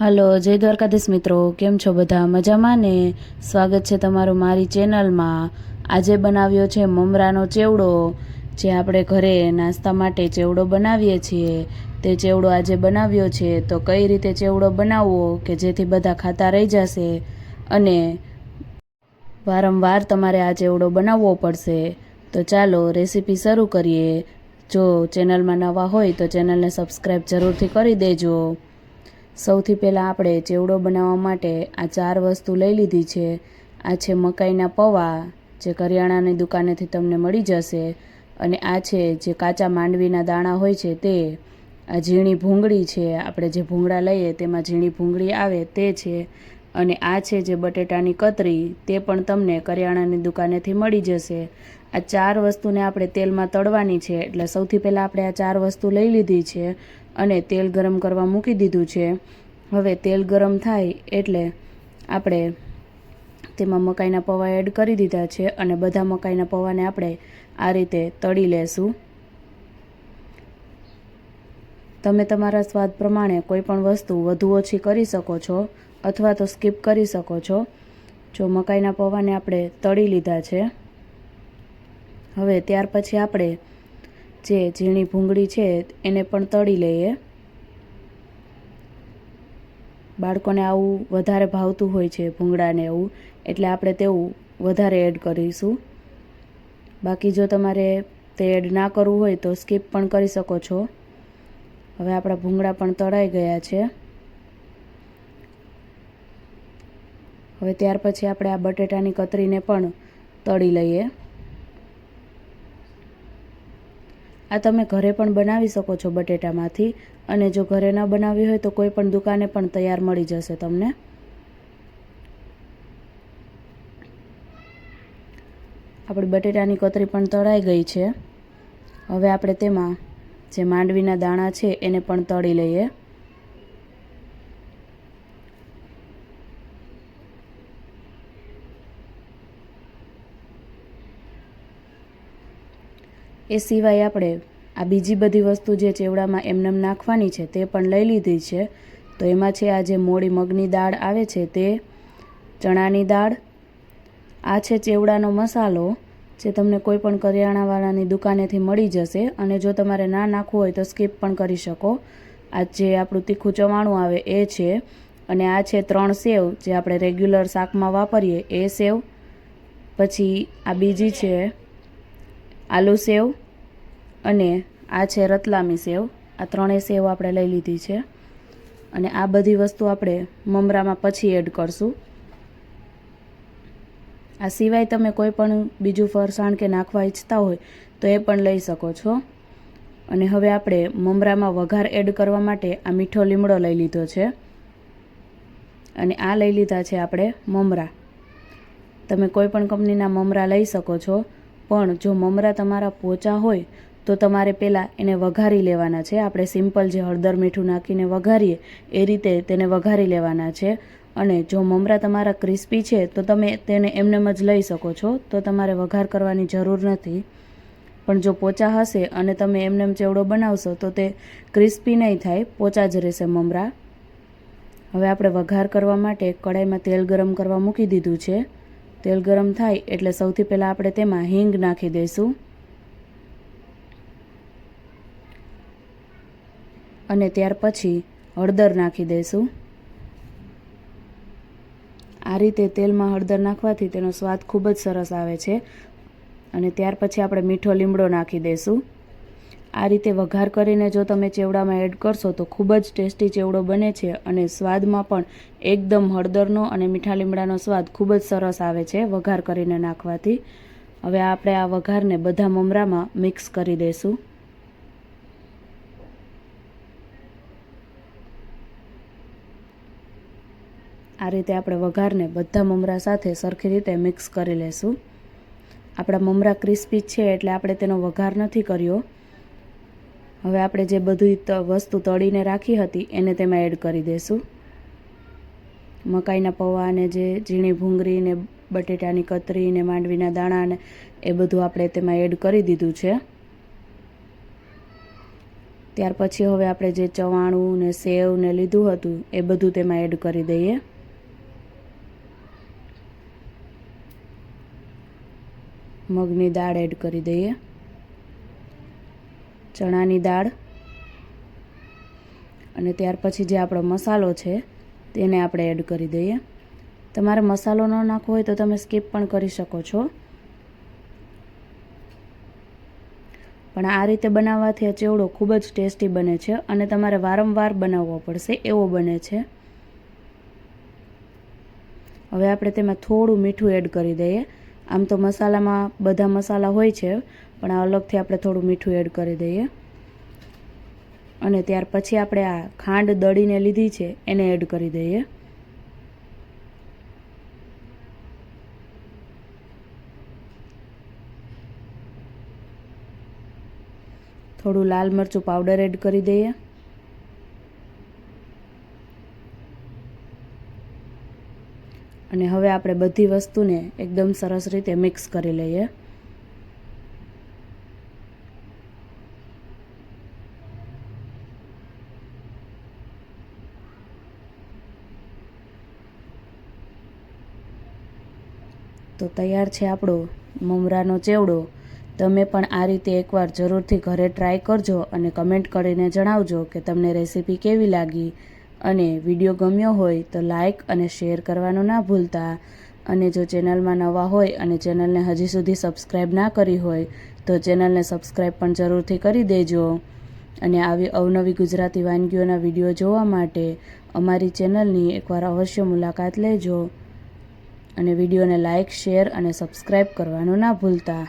Hello, જય દ્વારકાધીશ મિત્રો. કેમ છો બધા? મજામાં ને? સ્વાગત છે તમારું મારી ચેનલમાં. આજે બનાવ્યો છે મમરાનો ચેવડો, જે આપણે ઘરે નાસ્તા માટે ચેવડો બનાવીએ છીએ. તે ચેવડો આજે બનાવ્યો છે. તો કઈ રીતે ચેવડો બનાવવો કે જેથી બધા ખાતા રહી જશે અને વારંવાર તમારે આ ચેવડો બનાવવો પડશે? તો ચાલો, રેસીપી શરૂ કરીએ. જો ચેનલમાં નવા હોય તો ચેનલને સબસ્ક્રાઈબ જરૂરથી કરી દેજો. સૌથી પહેલાં આપણે ચેવડો બનાવવા માટે આ ચાર વસ્તુ લઈ લીધી છે. આ છે મકાઈના પૌવા, જે કરિયાણાની દુકાનેથી તમને મળી જશે, અને આ છે જે કાચા માંડવીના દાણા હોય છે તે. આ ઝીણી ભૂંગળી છે, આપણે જે ભૂંગળા લઈએ તેમાં ઝીણી ભૂંગળી આવે તે છે. અને આ છે જે બટેટાની કતરી, તે પણ તમને કરિયાણાની દુકાનેથી મળી જશે. આ ચાર વસ્તુને આપણે તેલમાં તળવાની છે. એટલે સૌથી પહેલાં આપણે આ ચાર વસ્તુ લઈ લીધી છે અને તેલ ગરમ કરવા મૂકી દીધું છે. હવે તેલ ગરમ થાય એટલે આપણે તેમાં મકાઈના પૌવા એડ કરી દીધા છે અને બધા મકાઈના પૌવાને આપણે આ રીતે તળી લેશું. તમે તમારા સ્વાદ પ્રમાણે કોઈ પણ વસ્તુ વધુ ઓછી કરી શકો છો અથવા તો સ્કીપ કરી શકો છો. જો મકાઈના પૌવાને આપણે તળી લીધા છે હવે ત્યાર પછી આપણે જે ઝીણી ભૂંગળી છે, એને પણ તળી લઈએ. બાળકોને આવું વધારે ભાવતું હોય છે ભૂંગળાને એવું, એટલે આપણે તેવું વધારે એડ કરીશું. બાકી જો તમારે તે એડ ના કરવું હોય તો સ્કીપ પણ કરી શકો છો. હવે આપણા ભૂંગળા પણ તળાઈ ગયા છે. હવે ત્યાર પછી આપણે આ બટેટાની કતરીને પણ તળી લઈએ. આ તમે ઘરે પણ બનાવી શકો છો બટેટામાંથી. અને જો ઘરે ન બનાવી હોય તો કોઈ પણ દુકાને પણ તૈયાર મળી જશે તમને. આપણી બટેટાની કતરી પણ તળાઈ ગઈ છે. હવે આપણે તેમાં જે માંડવીના દાણા છે એને પણ તળી લઈએ. એ સિવાય આપણે આ બીજી બધી વસ્તુ જે ચેવડામાં એમનેમ નાખવાની છે તે પણ લઈ લીધી છે. તો એમાં છે આ જે મોડી મગની દાળ આવે છે તે ચણાની દાળ, આ છે ચેવડાનો મસાલો જે તમને કોઈ પણ કરિયાણાવાળાની દુકાનેથી મળી જશે અને જો તમારે ના નાખવું હોય તો સ્કીપ પણ કરી શકો. આ જે આપણું તીખું ચવાણું આવે એ છે અને આ છે ત્રણ સેવ જે આપણે રેગ્યુલર શાકમાં વાપરીએ એ સેવ. પછી આ બીજી છે આલુ સેવ અને આ છે રતલામી સેવ. આ ત્રણેય સેવ આપણે લઈ લીધી છે. અને આ બધી વસ્તુ આપણે મમરામાં પછી એડ કરશું. આ સિવાય તમે કોઈ પણ બીજું ફરસાણ કે નાખવા ઈચ્છતા હોય તો એ પણ લઈ શકો છો. અને હવે આપણે મમરામાં વઘાર એડ કરવા માટે આ મીઠો લીમડો લઈ લીધો છે. અને આ લઈ લીધા છે આપણે મમરા. તમે કોઈ પણ કંપનીના મમરા લઈ શકો છો. પણ જો મમરા તમારા પોચા હોય, તો તમારે પહેલાં એને વઘારી લેવાના છે. આપણે સિમ્પલ જે હળદર મીઠું નાખીને વઘારીએ, એ રીતે તેને વઘારી લેવાના છે. અને જો મમરા તમારા ક્રિસ્પી છે, તો તમે તેને એમનેમ જ લઈ શકો છો. તો તમારે વઘાર કરવાની જરૂર નથી. પણ જો પોચા હશે અને તમે એમનેમ ચેવડો બનાવશો, તો તે ક્રિસ્પી નહીં થાય. પોચા જ રહેશે મમરા. હવે આપણે વઘાર કરવા માટે કડાઈમાં તેલ ગરમ કરવા મૂકી દીધું છે. તેલ ગરમ થાય એટલે સૌથી પહેલાં આપણે તેમાં હિંગ નાખી દઈશું. અને ત્યાર પછી હળદર નાખી દઈશું. આ રીતે તેલમાં હળદર નાખવાથી તેનો સ્વાદ ખૂબ જ સરસ આવે છે. અને ત્યાર પછી આપણે મીઠો લીમડો નાખી દઈશું. આ રીતે વઘાર કરીને જો તમે ચેવડામાં એડ કરશો તો ખૂબ જ ટેસ્ટી ચેવડો બને છે અને સ્વાદમાં પણ એકદમ હળદરનો અને મીઠા લીમડાનો સ્વાદ ખૂબ જ સરસ આવે છે વઘાર કરીને નાખવાથી. હવે આપણે આ વઘારને બધા મમરામાં મિક્સ કરી દઈશું. આ રીતે આપણે વઘારને બધા મમરા સાથે સરખી રીતે મિક્સ કરી લેશું. આપણા મમરા ક્રિસ્પી છે એટલે આપણે તેનો વઘાર નથી કર્યો. હવે આપણે જે બધી વસ્તુ તળીને રાખી હતી, એને તેમાં એડ કરી દઈશું મકાઈના પૌવા અને જે ઝીણી ભૂંગળી ને બટેટાની કતરી ને માંડવીના દાણા ને, એ બધું આપણે તેમાં એડ કરી દીધું છે. ત્યાર પછી હવે આપણે જે ચવાણું ને સેવ ને લીધું હતું, એ બધું તેમાં એડ કરી દઈએ. મગની દાળ એડ કરી દઈએ. ચણાની દાળ અને ત્યાર પછી જે આપણો મસાલો છે, તેને આપણે એડ કરી દઈએ. તમારે મસાલો ન નાખવો હોય તો તમે સ્કીપ પણ કરી શકો છો. પણ આ રીતે બનાવવાથી આ ચેવડો ખૂબ જ ટેસ્ટી બને છે અને તમારે વારંવાર બનાવવો પડશે એવો બને છે. હવે આપણે તેમાં થોડું મીઠું એડ કરી દઈએ. આમ તો મસાલામાં બધા મસાલા હોય છે પણ આ અલગથી આપણે થોડું મીઠું એડ કરી દઈએ. અને ત્યાર પછી આપણે આ ખાંડ દળીને લીધી છે, એને એડ કરી દઈએ. થોડું લાલ મરચું પાવડર એડ કરી દઈએ. અને હવે આપણે બધી વસ્તુને એકદમ સરસ રીતે મિક્સ કરી લઈએ. તો તૈયાર છે આપણો મમરાનો ચેવડો. તમે પણ આ રીતે એકવાર જરૂરથી ઘરે ટ્રાય કરજો અને કમેન્ટ કરીને જણાવજો કે તમને રેસીપી કેવી લાગી. અને વીડિયો ગમ્યો હોય તો લાઈક અને શેર કરવાનું ના ભૂલતા. અને જો ચેનલમાં નવા હોય અને ચેનલને હજી સુધી સબસ્ક્રાઈબ ના કરી હોય, તો ચેનલને સબસ્ક્રાઈબ પણ જરૂરથી કરી દેજો. અને આવી અવનવી ગુજરાતી વાનગીઓના વીડિયો જોવા માટે અમારી ચેનલની એકવાર અવશ્ય મુલાકાત લેજો. અને વિડીયોને લાઇક શેર અને સબસ્ક્રાઈબ કરવાનું ના ભૂલતા.